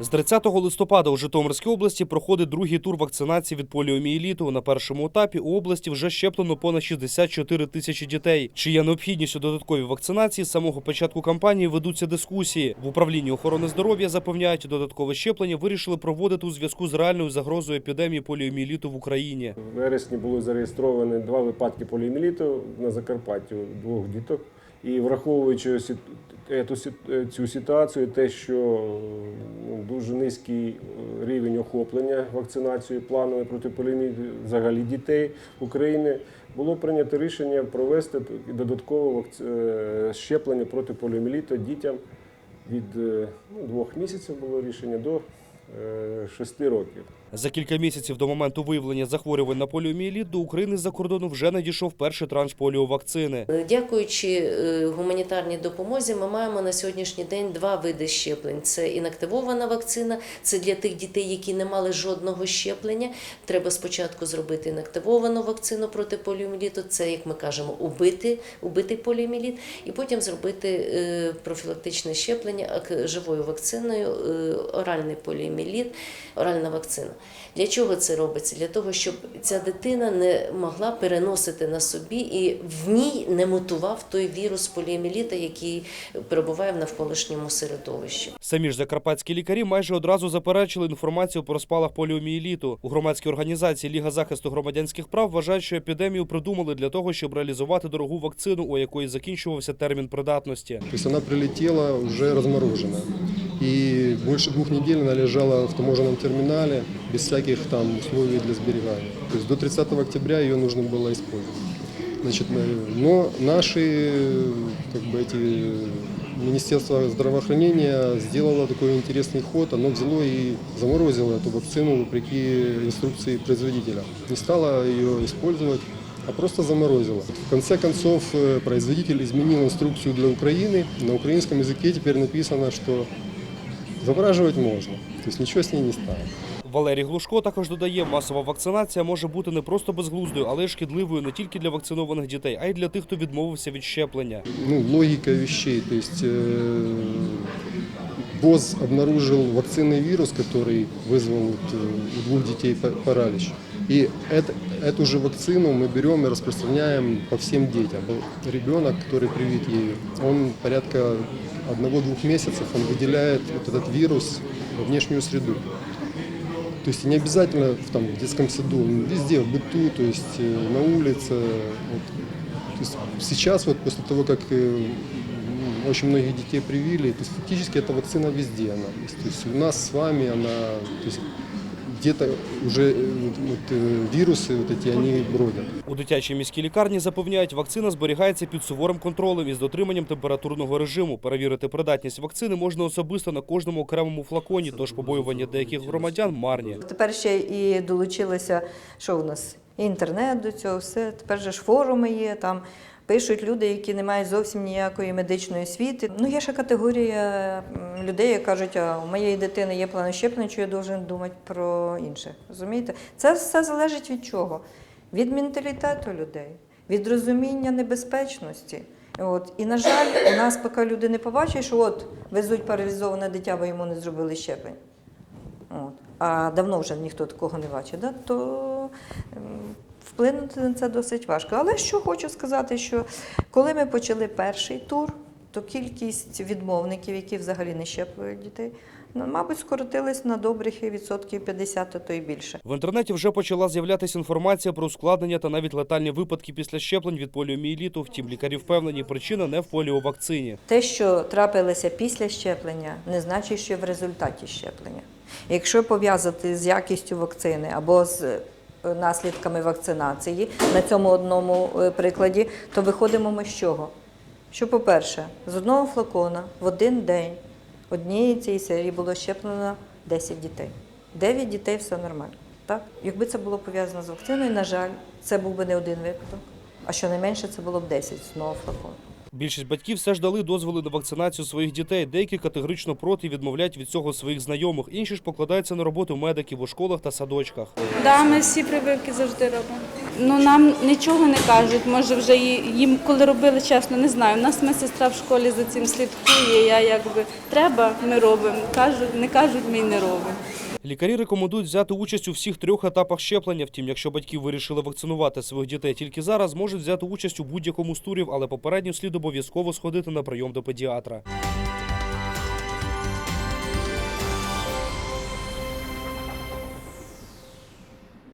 З 30 листопада у Житомирській області проходить другий тур вакцинації від поліомієліту. На першому етапі у області вже щеплено понад 64 тисячі дітей. Чи є необхідність у додатковій вакцинації з самого початку кампанії ведуться дискусії. В управлінні охорони здоров'я запевняють, додаткове щеплення вирішили проводити у зв'язку з реальною загрозою епідемії поліомієліту в Україні. В вересні було зареєстровано два випадки поліоміеліту на Закарпатті у двох діток. І враховуючи цю ситуацію, те, що ну, дуже низький е, рівень охоплення вакцинацією плановою проти поліоміеліту взагалі дітей України, було прийнято рішення провести додаткове е, щеплення проти поліоміеліту дітям від е, ну, двох місяців було рішення до шести років. За кілька місяців до моменту виявлення захворювань на поліомієліт до України з-за кордону вже надійшов перший транш поліовакцини. Дякуючи е, гуманітарній допомозі, ми маємо на сьогоднішній день два види щеплень: це інактивована вакцина, це для тих дітей, які не мали жодного щеплення. Треба спочатку зробити інактивовану вакцину проти поліоміеліту, це, як ми кажемо, убити, убитий поліоміеліт, і потім зробити е, профілактичне щеплення живою вакциною, е, оральний поліоміеліт, оральна вакцина. Для чого це робиться? Для того, щоб ця дитина не могла переносити на собі і в ній не мутував той вірус поліоміеліта, який перебуває в навколишньому середовищі. Самі ж закарпатські лікарі майже одразу заперечили інформацію про спалах поліомієліту. У громадській організації Ліга захисту громадянських прав вважають, що епідемію придумали для того, щоб реалізувати дорогу вакцину, у якої закінчувався термін придатності. То есть она прилетела уже размороженная И больше двух недель она лежала в таможенном терминале без всяких там условий для сберегания. То есть до 30 октября ее нужно было использовать. Значит, э, но наши как бы эти Министерство здравоохранения сделало такой интересный ход. Оно взяло и заморозило эту вакцину вопреки инструкции производителя. Не стало ее использовать, а просто заморозило. В конце концов, э, производитель изменил инструкцию для Украины. На украинском языке теперь написано, что замораживать можно. То есть ничего с ней не стало. Валерій Глушко також додає, масова вакцинація може бути не просто безглуздою, але й шкідливою не тільки для вакцинованих дітей, а й для тих, хто відмовився від щеплення. ну, логика вещей. То есть э, ВОЗ обнаружил вакцинный вирус, который вызвал вот, э, у двух детей па- паралич. И это, эту же вакцину мы берем и распространяем по всем детям. Ребенок, который привит ею, он порядка одного-двух месяцев, он выделяет вот этот вирус во внешнюю среду. То есть не обязательно в, там, в детском саду, он везде, в быту, то есть э, на улице. Вот. То есть сейчас, вот после того, как э, м, очень многих детей привили, то есть фактически эта вакцина везде она есть. То есть у нас с вами она, то есть где-то уже э, вот, вот, э, вирусы вот эти, они бродят. У дитячій міській лікарні запевняють, вакцина зберігається під суворим контролем із дотриманням температурного режиму. Перевірити придатність вакцини можна особисто на кожному окремому флаконі, тож побоювання деяких громадян марні. Тепер ще і долучилося, що в нас? Інтернет до цього, все. Тепер же ж форуми є, там пишуть люди, які не мають зовсім ніякої медичної освіти. Ну, є ще категорія людей, які кажуть, а у моєї дитини є план щеплення, що я должен думати про інше. Розумієте? Це все залежить від чого? Від менталітету людей, від розуміння небезпечності. От. І, на жаль, у нас поки люди не побачать, що от везуть паралізоване дитя, бо йому не зробили щеплення. От. А давно вже ніхто такого не бачить, да? то вплинути на це досить важко. Але що хочу сказати, що коли ми почали перший тур, то кількість відмовників, які взагалі не щеплюють дітей, ну, мабуть, скоротилась на добрих відсотків 50, а то й більше. В інтернеті вже почала з'являтися інформація про ускладнення та навіть летальні випадки після щеплень від поліомієліту. Втім, лікарі впевнені, причина не в поліовакцині. Те, що трапилося після щеплення, не значить, що в результаті щеплення. Якщо пов'язати з якістю вакцини або з наслідками вакцинації на цьому одному е, прикладі, то виходимо ми з чого? Що, по-перше, з одного флакона в один день однієї цієї серії було щеплено 10 дітей. 9 дітей все нормально. Так? Якби це було пов'язано з вакциною, на жаль, це був би не один випадок, а щонайменше це було б 10 з одного флакону. Більшість батьків все ж дали дозволи на вакцинацію своїх дітей. Деякі категорично проти відмовляють від цього своїх знайомих. Інші ж покладаються на роботу медиків у школах та садочках. Да, ми всі прививки завжди робимо. Ну нам нічого не кажуть. Може, вже їм коли робили, чесно, не знаю. У нас медсестра в школі за цим слідкує. Я якби треба, ми робимо. Кажуть, не кажуть, ми не робимо. Лікарі рекомендують взяти участь у всіх трьох етапах щеплення. Втім, якщо батьки вирішили вакцинувати своїх дітей тільки зараз, можуть взяти участь у будь-якому з турів, але попередньо слід обов'язково сходити на прийом до педіатра.